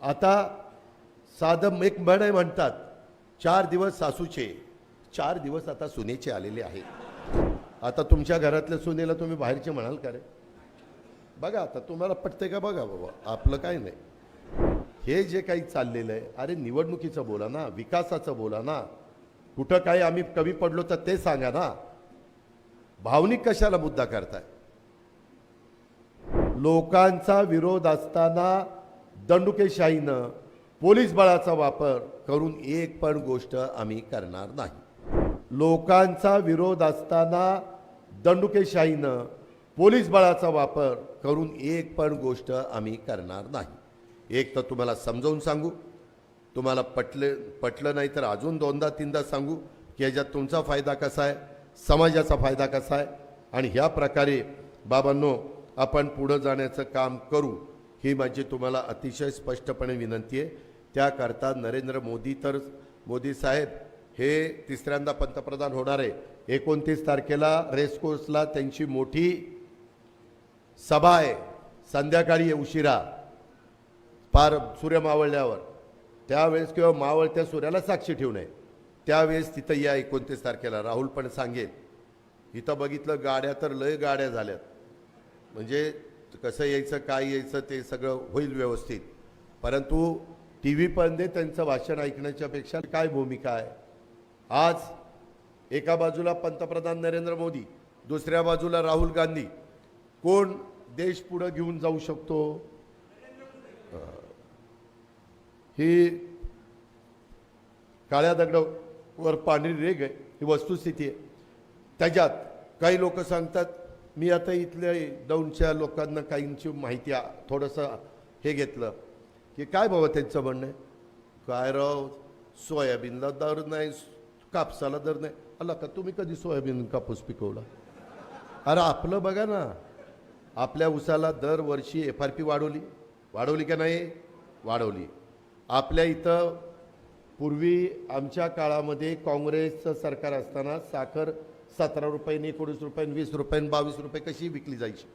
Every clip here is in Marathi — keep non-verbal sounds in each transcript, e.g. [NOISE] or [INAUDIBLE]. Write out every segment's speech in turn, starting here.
आता साधं एक म्हण आहे म्हणतात चार दिवस सासूचे. चार दिवस आता सुनेचे आलेले आहेत आता तुमच्या घरातल्या सुनेला तुम्ही बाहेरचे म्हणाल का रे? बघा आता तुम्हाला पटते का बघा बाबा आपलं काय नाही. हे जे काही चाललेलं आहे अरे निवडणुकीचं बोला ना विकासाचं बोला ना कुठं काही आम्ही कमी पडलो तर ते सांगा ना. भावनिक कशाला मुद्दा करताय? लोकांचा विरोध असताना दंडुकेशाहीनं पोलीस बळाचा वापर करून एक पण गोष्ट आम्ही करणार नाही. लोकांचा विरोध असताना दंडुकेशाहीनं पोलीस बळाचा वापर करून एक पण गोष्ट आम्ही करणार नाही. एक तर तुम्हाला समजावून सांगू. तुम्हाला पटले पटलं नाही तर अजून दोनदा तीनदा सांगू की याच्यात तुमचा फायदा कसा आहे समाजाचा फायदा कसा आहे आणि ह्या प्रकारे बाबांनो आपण पुढं जाण्याचं काम करू. ही माझी तुम्हाला अतिशय स्पष्टपणे विनंती आहे. त्याकरता नरेंद्र मोदी तर मोदी साहेब हे तिसऱ्यांदा पंतप्रधान होणार आहे. एकोणतीस तारखेला रेसकोर्सला त्यांची मोठी सभा आहे. संध्याकाळी आहे उशिरा फार सूर्य मावळल्यावर. त्यावेळेस किंवा मावळत्या सूर्याला साक्षी ठेवू नये. त्यावेळेस तिथं या एकोणतीस तारखेला राहुल पण सांगेल. इथं बघितलं गाड्या तर लय गाड्या झाल्यात. म्हणजे कसं यायचं काय यायचं ते सगळं होईल व्यवस्थित. परंतु टी व्ही त्यांचं भाषण ऐकण्याच्यापेक्षा काय भूमिका आहे? आज एका बाजूला पंतप्रधान नरेंद्र मोदी दुसऱ्या बाजूला राहुल गांधी. कोण देश पुढं घेऊन जाऊ शकतो? ही काळ्या दगडावर पांढरी रेग आहे ही वस्तुस्थिती आहे. त्याच्यात काही लोक सांगतात मी आता इथल्या दौंडच्या लोकांना काहींची माहिती थोडंसं हे घेतलं की काय बाबा त्यांचं म्हणणं आहे? काय राव सोयाबीनला दर नाही कापसाला दर नाही. अला का तुम्ही कधी सोयाबीन कापूस पिकवला? अरे आपलं बघा ना आपल्या उसाला दरवर्षी एफ आर पी वाढवली. वाढवली का नाही? वाढवली. आपल्या इथं पूर्वी आमच्या काळामध्ये काँग्रेसचं सरकार असताना साखर सतरा रुपयाने एकोणीस रुपयाने वीस रुपयाने बावीस रुपये कशी विकली जायची?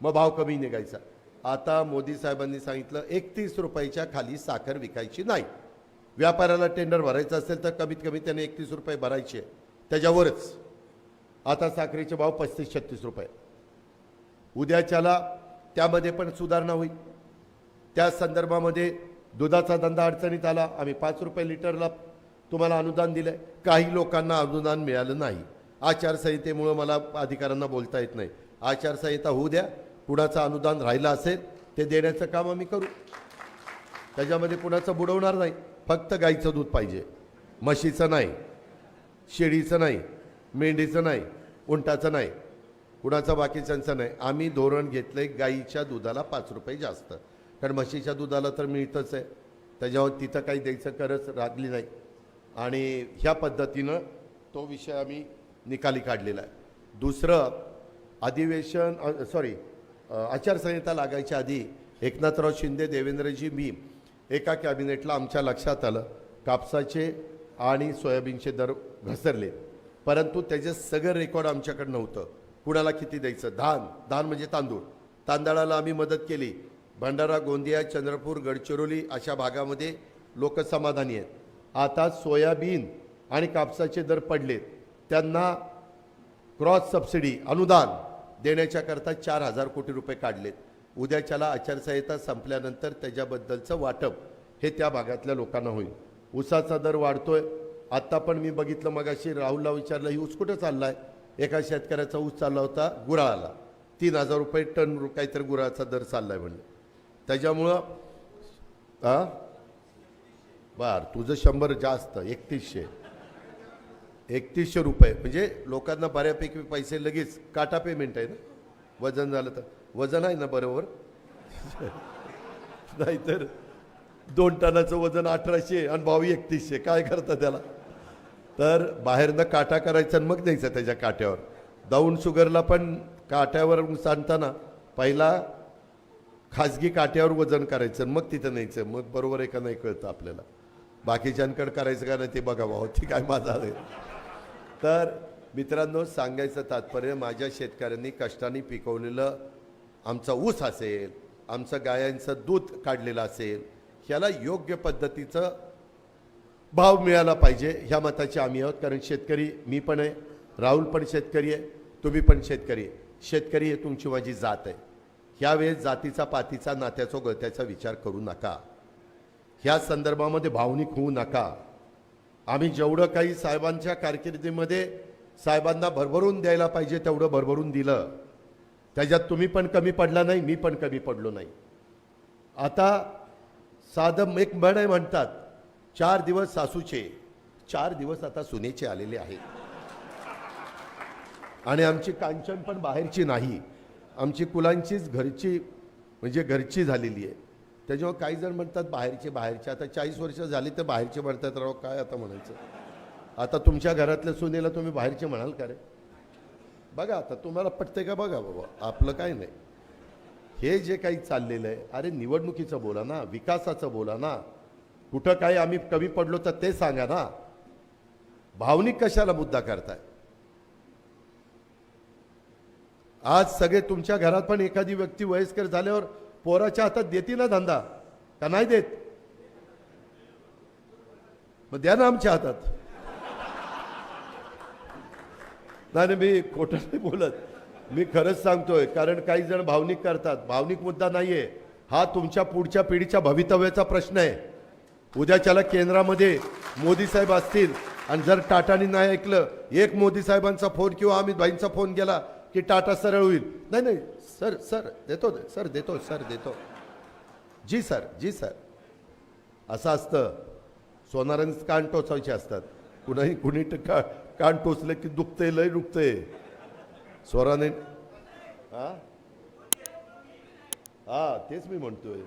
मग भाव कमी निघायचा. आता मोदी साहेबांनी सांगितलं एकतीस रुपयाच्या खाली साखर विकायची नाही. व्यापाऱ्याला टेंडर भरायचं असेल तर कमीत कमी त्याने एकतीस रुपये भरायचे. त्याच्यावरच. आता साखरेचे भाव पस्तीस छत्तीस रुपये. उद्याच्याला त्यामध्ये पण सुधारणा होईल. त्या संदर्भामध्ये दुधाचा धंदा अडचणीत आला. आम्ही पाच रुपये लिटरला तुम्हाला अनुदान दिलं काही लोकांना अनुदान मिळालं नाही. आचारसंहितेमुळं मला अधिकाऱ्यांना बोलता येत नाही. आचारसंहिता होऊ द्या कुणाचं अनुदान राहिलं असेल ते देण्याचं काम आम्ही करू. त्याच्यामध्ये कुणाचं बुडवणार नाही. फक्त गाईचं दूध पाहिजे. म्हशीचं नाही शेळीचं नाही मेंढीचं नाही उंटाचं नाही कुणाचं बाकीच्यांचं नाही. आम्ही धोरण घेतलंय गाईच्या दुधाला पाच रुपये जास्त. कारण म्हशीच्या दुधाला तर मिळतंच आहे. त्याच्यावर तिथं काही द्यायचं गरज लागली नाही. आणि ह्या पद्धतीनं तो विषय आम्ही निकाली काढलेला आहे. दुसरं अधिवेशन सॉरी आचारसंहिता लागायच्या आधी एकनाथराव शिंदे देवेंद्रजी मी एका कॅबिनेटला आमच्या लक्षात आलं. कापसाचे आणि सोयाबीनचे दर घसरले. परंतु त्याचे सगळं रेकॉर्ड आमच्याकडे नव्हतं कुणाला किती द्यायचं? धान. धान म्हणजे तांदूळ. तांदळाला आम्ही मदत केली. भंडारा गोंदिया चंद्रपूर गडचिरोली अशा भागामध्ये लोक समाधानी आहेत. आता सोयाबीन आणि कापसाचे दर पडलेत. त्यांना क्रॉस सबसिडी अनुदान देण्याच्याकरता चार हजार कोटी रुपये काढलेत. उद्याच्याला आचारसंहिता संपल्यानंतर त्याच्याबद्दलचं वाटप हे त्या भागातल्या लोकांना होईल. ऊसाचा दर वाढतोय. आत्ता पण मी बघितलं मगाशी राहुलला विचारलं ही ऊस कुठं चालला आहे एका शेतकऱ्याचा ऊस चालला होता गुराळाला. तीन हजार रुपये टन काहीतरी गुराचा दर चालला आहे म्हणलं. त्याच्यामुळं हां बर तुझं शंभर जास्त एकतीसशे. एकतीसशे रुपये. म्हणजे लोकांना बऱ्यापैकी पैसे लगेच काटा पेमेंट आहे ना? वजन झालं तर. वजन आहे ना बरोबर? [LAUGHS] नाहीतर दोन टनाचं वजन अठराशे आणि भावी एकतीसशे. काय करतं त्याला? तर बाहेरनं काटा करायचा आणि मग द्यायचं त्याच्या काट्यावर. दाऊन शुगरला पण काट्यावर सांगताना पहिला खाजगी काट्यावर वजन करायचं आणि मग तिथं न्यायचं. मग बरोबर आहे का नाही कळतं आपल्याला. बाकीच्यांकडे करायचं का नाही ते बघा भाऊ ते काय माझा आहे. तर मित्रांनो सांगायचं तात्पर्य माझ्या शेतकऱ्यांनी कष्टाने पिकवलेलं आमचा ऊस असेल आमचं गायांचं दूध काढलेलं असेल ह्याला योग्य पद्धतीचं भाव मिळाला पाहिजे ह्या मताचे आम्ही आहोत. कारण शेतकरी मी पण आहे राहुल पण शेतकरी आहे तुम्ही पण शेतकरी आहे. शेतकरी हे तुमची माझी जात आहे. ह्यावेळेस जातीचा पातीचा नात्याचा गळत्याचा विचार करू नका. ह्या संदर्भामध्ये भावनिक होऊ नका. आम्ही जेवढं काही साहेबांच्या कारकिर्दीमध्ये साहेबांना भरभरून द्यायला पाहिजे तेवढं भरभरून दिलं. त्याच्यात तुम्ही पण कमी पडला नाही मी पण कमी पडलो नाही. आता साधं एक म्हण आहे म्हणतात चार दिवस सासूचे चार दिवस आता सुनेचे आलेले आहेत आणि आमची कांचन पण बाहेरची नाही. आमची कुलांचीच घरची म्हणजे घरची झालेली आहे. त्याच्यामुळे काही जण म्हणतात बाहेरचे बाहेरचे. आता चाळीस वर्ष झाली तर बाहेरचे म्हणतात राव काय आता म्हणायचं? आता तुमच्या घरातल्या सुनेला तुम्ही बाहेरचे म्हणाल का रे? बघा आता तुम्हाला पटते का? बघा बाबा आपलं काय नाही. हे जे काही चाललेलं आहे अरे निवडणुकीचं बोला ना विकासाचं बोला ना. कुठं काही आम्ही कमी पडलो तर ते सांगा ना. भावनिक कशाला मुद्दा करताय? आज सगळे तुमच्या घरात पण एखादी व्यक्ती वयस्कर झाल्यावर पोराच्या हातात देते ना धंदा? का नाही देत? मग द्या ना आमच्या हातात. नाही नाही, मी खोटं नाही बोलत. मी खरंच सांगतोय कारण काही जण भावनिक करतात. भावनिक मुद्दा नाहीये. हा तुमच्या पुढच्या पिढीच्या भवितव्याचा प्रश्न आहे. उद्याच्याला केंद्रामध्ये मोदी साहेब असतील आणि जर टाटानी नाही ऐकलं एक मोदी साहेबांचा फोन किंवा अमित भाईंचा फोन गेला की टाटा सरळ होईल. नाही नाही सर सर देतो सर देतो सर देतो. जी सर जी सर. असं असतं. सोनारांच कान टोचायचे असतात. कुणाही कुणी ट- का कान टोचलं की दुखतंय लय दुखतंय. स्वराने हा? हा तेच मी म्हणतोय.